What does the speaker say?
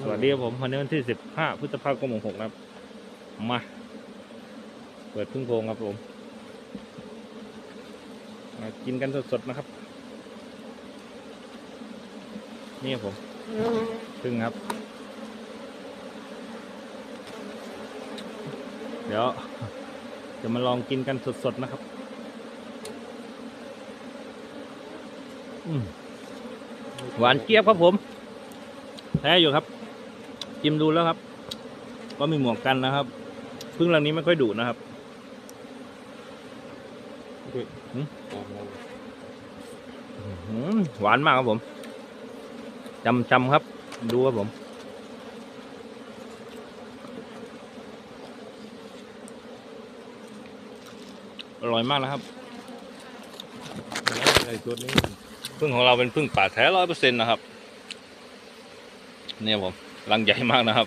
สวัสดีครับผมวันนี้วันที่สิบห้าพฤษภาคมหกครับ มา เปิดพึ่งโพงครับผม มากินกันสดๆนะครับ นี่ครับผมพึ่งครับ เดี๋ยว จะมาลองกินกันสดๆนะครับ หวานเจี๊ยบครับผมแท้อยู่ครับ จิ้มดูแล้วครับ ก็มีหมวกกันนะครับพึ่งเหล่านี้ไม่ค่อยดุนะครับหืมอื้อหือหวานมากครับผมจำจำครับ ดูครับผมอร่อยมากนะครับไอ้ตัวนี้พึ่งของเราเป็นพึ่งป่าแท้ร้อยเปอร์เซ็นต์นะครับ เนี่ยผม ลังใหญ่มากนะครับ